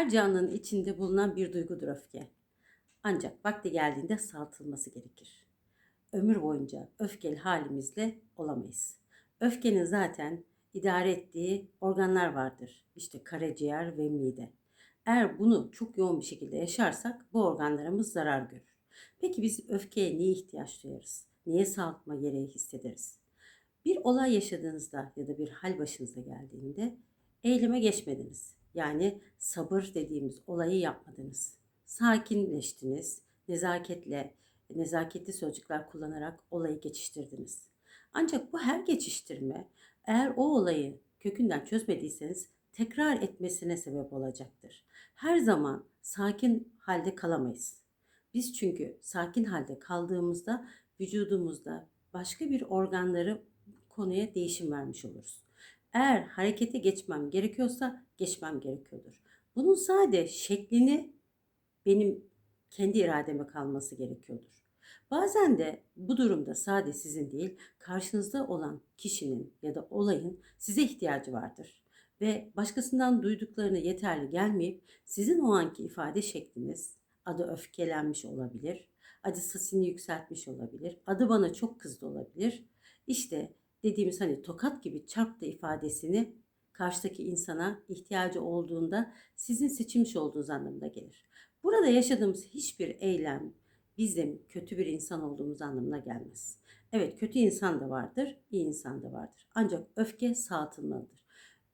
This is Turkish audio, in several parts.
Her canlının içinde bulunan bir duygudur öfke. Ancak vakti geldiğinde saltılması gerekir. Ömür boyunca öfkeli halimizle olamayız. Öfkenin zaten idare ettiği organlar vardır. İşte karaciğer ve mide. Eğer bunu çok yoğun bir şekilde yaşarsak bu organlarımız zarar görür. Peki biz öfkeye niye ihtiyaç duyarız? Niye saltma gereği hissederiz? Bir olay yaşadığınızda ya da bir hal başınıza geldiğinde eyleme geçmediniz. Yani sabır dediğimiz olayı yapmadınız. Sakinleştiniz, nezaketle, nezaketli sözcükler kullanarak olayı geçiştirdiniz. Ancak bu her geçiştirme eğer o olayı kökünden çözmediyseniz tekrar etmesine sebep olacaktır. Her zaman sakin halde kalamayız. Biz çünkü sakin halde kaldığımızda vücudumuzda başka bir organları konuya değişim vermiş oluruz. Eğer harekete geçmem gerekiyorsa geçmem gerekiyordur. Bunun sade şeklini benim kendi irademe kalması gerekiyordur. Bazen de bu durumda sade sizin değil, karşınızda olan kişinin ya da olayın size ihtiyacı vardır. Ve başkasından duyduklarını yeterli gelmeyip sizin o anki ifade şekliniz adı öfkelenmiş olabilir, adı sesini yükseltmiş olabilir, adı bana çok kızdı olabilir. İşte dediğimiz hani tokat gibi çarptı ifadesini karşıdaki insana ihtiyacı olduğunda sizin seçilmiş olduğunuz anlamına gelir. Burada yaşadığımız hiçbir eylem bizim kötü bir insan olduğumuz anlamına gelmez. Evet kötü insan da vardır, iyi insan da vardır. Ancak öfke sağıtılmalıdır.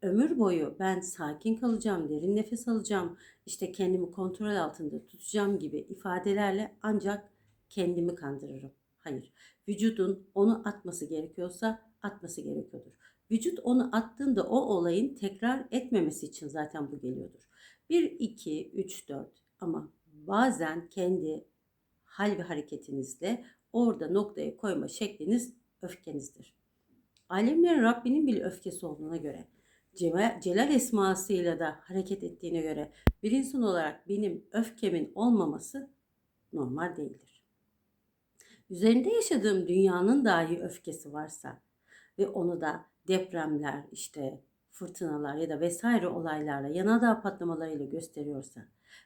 Ömür boyu ben sakin kalacağım, derin nefes alacağım, işte kendimi kontrol altında tutacağım gibi ifadelerle ancak kendimi kandırırım. Hayır. Vücudun onu atması gerekiyorsa atması gerekiyordur. Vücut onu attığında o olayın tekrar etmemesi için zaten bu geliyordur. 1, 2, 3, 4 ama bazen kendi hal ve hareketinizle orada noktaya koyma şekliniz öfkenizdir. Alemlerin Rabbinin bile öfkesi olduğuna göre, Celal esmasıyla da hareket ettiğine göre bir insan olarak benim öfkemin olmaması normal değildir. Üzerinde yaşadığım dünyanın dahi öfkesi varsa ve onu da depremler, işte fırtınalar ya da vesaire olaylarla, yanardağ patlamalarıyla gösteriyorsa,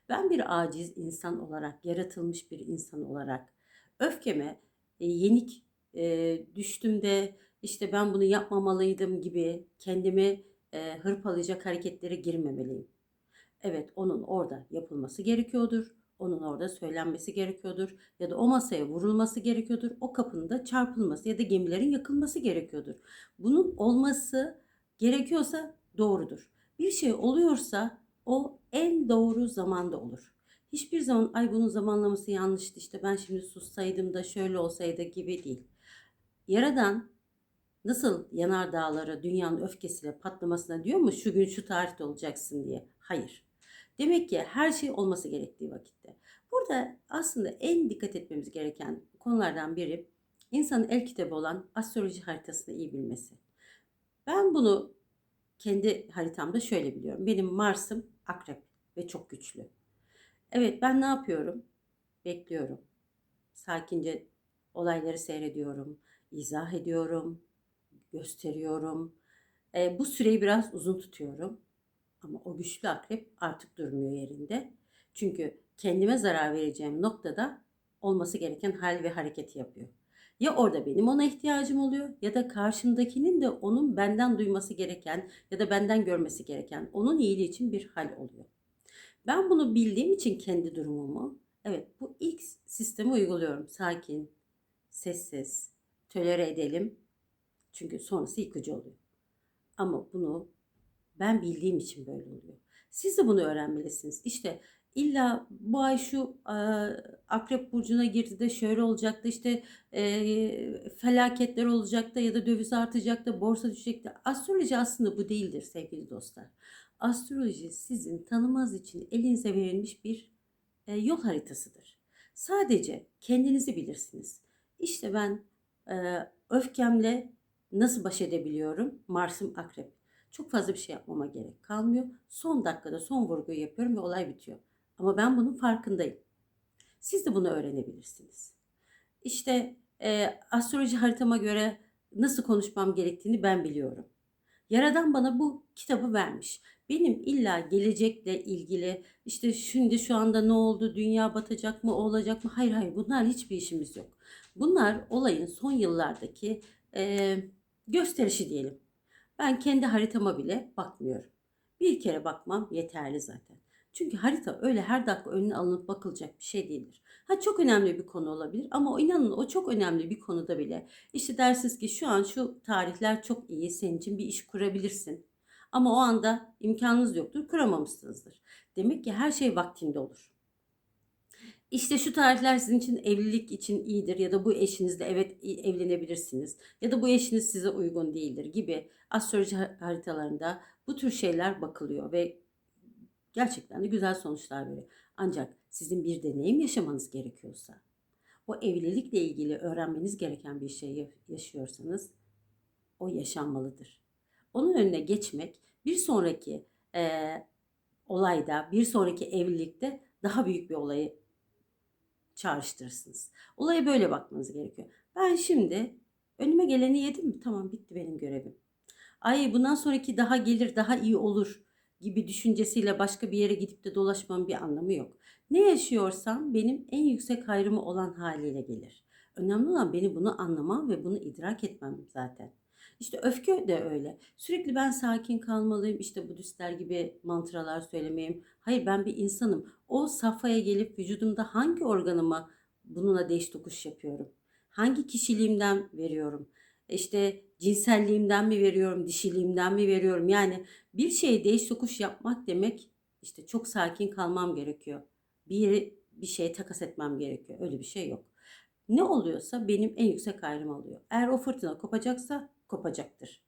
ben bir aciz insan olarak, yaratılmış bir insan olarak öfkeme e, yenik e, düştüm de işte ben bunu yapmamalıydım gibi kendimi e, hırpalayacak hareketlere girmemeliyim. Evet onun orada yapılması gerekiyordur. Onun orada söylenmesi gerekiyordur. Ya da o masaya vurulması gerekiyordur. O kapının da çarpılması ya da gemilerin yakılması gerekiyordur. Bunun olması gerekiyorsa doğrudur. Bir şey oluyorsa o en doğru zamanda olur. Hiçbir zaman ay bunun zamanlaması yanlıştı işte ben şimdi sussaydım da şöyle olsaydı gibi değil. Yaradan nasıl yanar dağlara dünyanın öfkesiyle patlamasına diyor mu şu gün şu tarihte olacaksın diye. Hayır. Demek ki her şey olması gerektiği vakitte. Burada aslında en dikkat etmemiz gereken konulardan biri insanın el kitabı olan astroloji haritasını iyi bilmesi. Ben bunu kendi haritamda şöyle biliyorum. Benim Mars'ım akrep ve çok güçlü. Evet ben ne yapıyorum? Bekliyorum. Sakince olayları seyrediyorum, izah ediyorum, gösteriyorum. E, bu süreyi biraz uzun tutuyorum. Ama o güçlü akrep artık durmuyor yerinde. Çünkü kendime zarar vereceğim noktada olması gereken hal ve hareketi yapıyor. Ya orada benim ona ihtiyacım oluyor ya da karşımdakinin de onun benden duyması gereken ya da benden görmesi gereken onun iyiliği için bir hal oluyor. Ben bunu bildiğim için kendi durumumu evet bu ilk sistemi uyguluyorum. Sakin, sessiz, tölere edelim. Çünkü sonrası yıkıcı oluyor. Ama bunu ben bildiğim için böyle oluyor. Siz de bunu öğrenmelisiniz. İşte illa bu ay şu e, akrep burcuna girdi de şöyle olacak da işte e, felaketler olacak da ya da döviz artacak da borsa düşecek de astroloji aslında bu değildir sevgili dostlar. Astroloji sizin tanımaz için elinize verilmiş bir e, yol haritasıdır. Sadece kendinizi bilirsiniz. İşte ben e, öfkemle nasıl baş edebiliyorum? Mars'ım akrep. Çok fazla bir şey yapmama gerek kalmıyor. Son dakikada son vurguyu yapıyorum ve olay bitiyor. Ama ben bunun farkındayım. Siz de bunu öğrenebilirsiniz. İşte e, astroloji haritama göre nasıl konuşmam gerektiğini ben biliyorum. Yaradan bana bu kitabı vermiş. Benim illa gelecekle ilgili işte şimdi şu anda ne oldu, dünya batacak mı, olacak mı? Hayır hayır bunlar hiçbir işimiz yok. Bunlar olayın son yıllardaki e, gösterişi diyelim. Ben kendi haritama bile bakmıyorum. Bir kere bakmam yeterli zaten. Çünkü harita öyle her dakika önüne alınıp bakılacak bir şey değildir. Ha çok önemli bir konu olabilir ama inanın o çok önemli bir konuda bile işte dersiniz ki şu an şu tarihler çok iyi senin için bir iş kurabilirsin. Ama o anda imkanınız yoktur, kuramamışsınızdır. Demek ki her şey vaktinde olur. İşte şu tarihler sizin için evlilik için iyidir ya da bu eşinizle evet evlenebilirsiniz ya da bu eşiniz size uygun değildir gibi astroloji haritalarında bu tür şeyler bakılıyor ve gerçekten de güzel sonuçlar veriyor. Ancak sizin bir deneyim yaşamanız gerekiyorsa, o evlilikle ilgili öğrenmeniz gereken bir şey yaşıyorsanız o yaşanmalıdır. Onun önüne geçmek bir sonraki e, olayda, bir sonraki evlilikte daha büyük bir olayı çağrıştırırsınız. Olaya böyle bakmanız gerekiyor. Ben şimdi önüme geleni yedim mi? Tamam bitti benim görevim. Ay bundan sonraki daha gelir, daha iyi olur gibi düşüncesiyle başka bir yere gidip de dolaşmamın bir anlamı yok. Ne yaşıyorsam benim en yüksek hayrımı olan haliyle gelir. Önemli olan benim bunu anlamam ve bunu idrak etmem zaten. İşte öfke de öyle. Sürekli ben sakin kalmalıyım. İşte Budistler gibi mantralar söylemeyeyim. Hayır ben bir insanım. O safhaya gelip vücudumda hangi organıma bununla değiş tokuş yapıyorum? Hangi kişiliğimden veriyorum? İşte cinselliğimden mi veriyorum, dişiliğimden mi veriyorum? Yani bir şeye değiş tokuş yapmak demek işte çok sakin kalmam gerekiyor. Bir bir şeye takas etmem gerekiyor. Öyle bir şey yok. Ne oluyorsa benim en yüksek ayrım oluyor. Eğer o fırtına kopacaksa kopacaktır.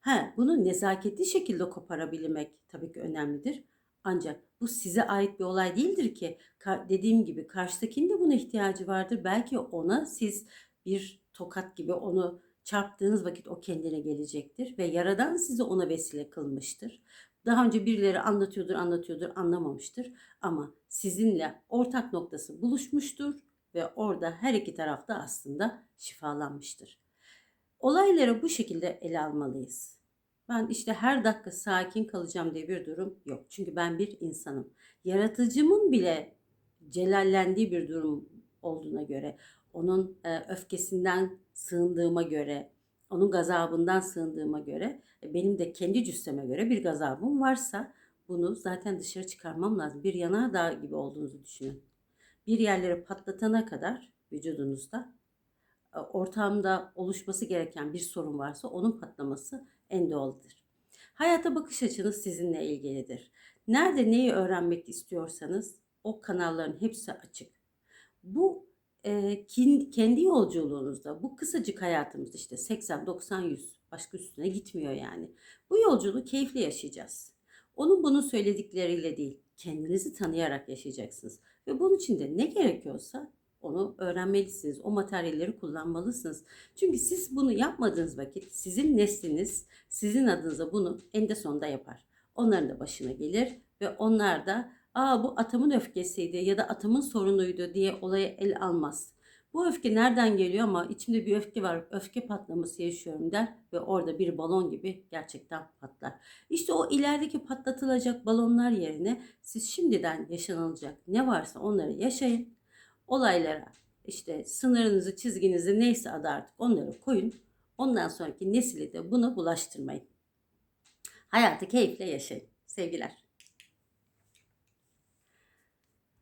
Ha, bunu nezaketli şekilde koparabilmek tabii ki önemlidir. Ancak bu size ait bir olay değildir ki. Dediğim gibi karşıdakinin de buna ihtiyacı vardır. Belki ona siz bir tokat gibi onu çarptığınız vakit o kendine gelecektir ve yaradan sizi ona vesile kılmıştır. Daha önce birileri anlatıyordur, anlatıyordur, anlamamıştır ama sizinle ortak noktası buluşmuştur ve orada her iki tarafta aslında şifalanmıştır. Olayları bu şekilde ele almalıyız. Ben işte her dakika sakin kalacağım diye bir durum yok. Çünkü ben bir insanım. Yaratıcımın bile celallendiği bir durum olduğuna göre, onun e, öfkesinden sığındığıma göre, onun gazabından sığındığıma göre, e, benim de kendi cüsseme göre bir gazabım varsa bunu zaten dışarı çıkarmam lazım. Bir yanardağ gibi olduğunuzu düşünün. Bir yerleri patlatana kadar vücudunuzda ortamda oluşması gereken bir sorun varsa onun patlaması en doğalıdır. Hayata bakış açınız sizinle ilgilidir. Nerede neyi öğrenmek istiyorsanız o kanalların hepsi açık. Bu e, kendi yolculuğunuzda bu kısacık hayatımız işte 80, 90, 100 başka üstüne gitmiyor yani. Bu yolculuğu keyifli yaşayacağız. Onun bunu söyledikleriyle değil kendinizi tanıyarak yaşayacaksınız. Ve bunun için de ne gerekiyorsa onu öğrenmelisiniz. O materyalleri kullanmalısınız. Çünkü siz bunu yapmadığınız vakit sizin nesliniz sizin adınıza bunu eninde sonunda yapar. Onların da başına gelir ve onlar da aa bu atamın öfkesiydi ya da atamın sorunuydu diye olaya el almaz. Bu öfke nereden geliyor ama içimde bir öfke var, öfke patlaması yaşıyorum der ve orada bir balon gibi gerçekten patlar. İşte o ilerideki patlatılacak balonlar yerine siz şimdiden yaşanılacak ne varsa onları yaşayın olaylara işte sınırınızı, çizginizi neyse adı artık onları koyun. Ondan sonraki nesili de buna bulaştırmayın. Hayatı keyifle yaşayın. Sevgiler.